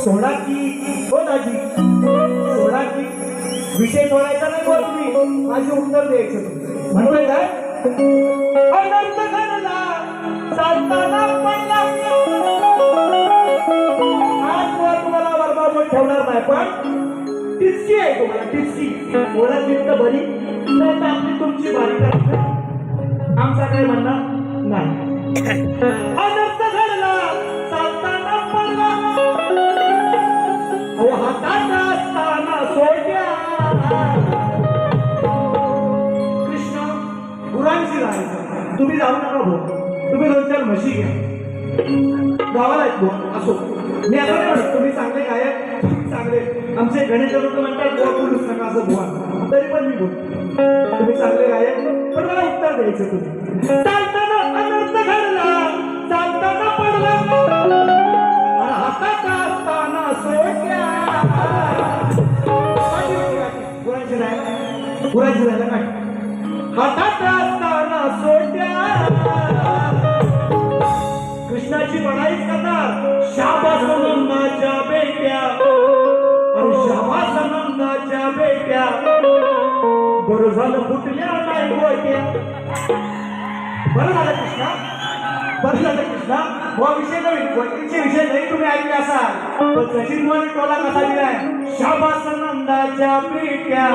सोडा की हो दाजी सोडा की विषय सोडायचा नाही बोल तुम्ही माझे उत्तर द्यायचं म्हणतोय काय अनंत घडला चालताना पडला आज तुम्हाला ठेवणार नाही पण टिचकी आहे तुम्हाला टिचकी मुळात जिंक भरी. नाही तर आपली तुमची बारी करा आमचा काय म्हणणं नाही. अनर्थ घडला. चालताना पडला. हो हातात असताना सोडल्या कृष्ण गुरांशी राहायचं तुम्ही जाऊ नका भाऊ. तुम्ही दोन चार म्हशी घ्या. गावाला आहेत भाऊ. असो. मी असं नाही म्हणत तुम्ही चांगले गायक. सगळे. आमचे गणेश लोक म्हणतात बुवा बोलूच नका असं बुवा? तरी पण मी बोलतो. तुम्ही चांगले गायक हो, पण मला उत्तर द्यायचं तुम्ही. चालताना अनर्थ घडला चालताना पडला. आणि हातात असताना सोडल्या गुरांची राहायला गुरांची राहायला काय? हातात असताना सोडल्या कृष्णाची म्हणाईच करणार बेट्या. अरे नंदाच्या बेट्या. बरं झालं फुटल्या नाही गोट्या. बरं झालं कृष्णा. बरं झालं कृष्णा. हा विषय नवीन. गोटीचे विषय नाही तुम्ही ऐकले असाल. पण सचिन मोरे टोला कसा दिलाय? शाबासनंदाच्या बेट्या.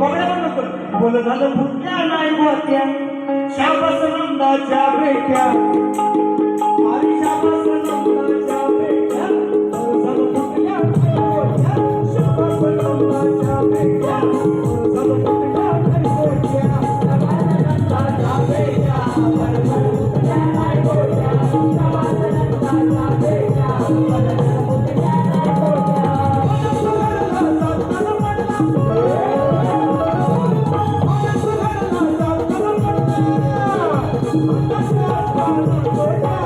बघण्या नको बोल झालं फुटल्या नाही गोट्या. शाबासनंदाच्या बेट्या. अरे शाबासनंदाच्या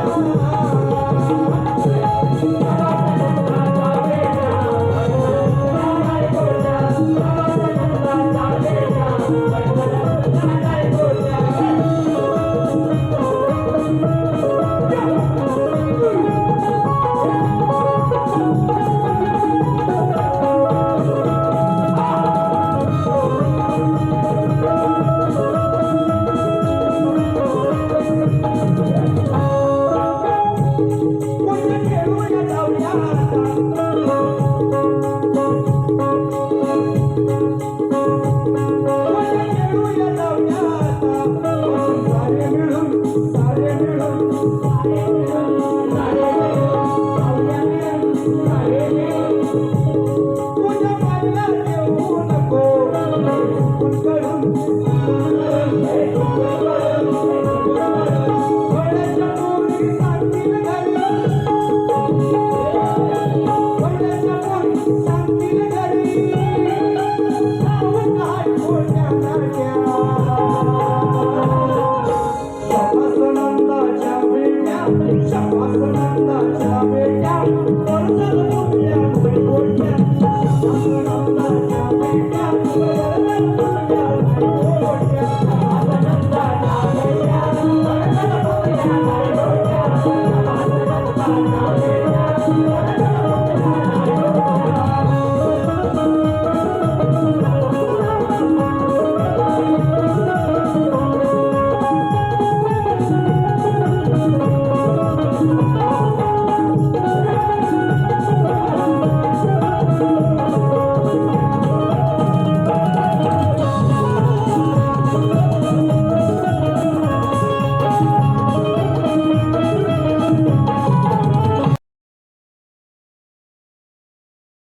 Thank. Yeah.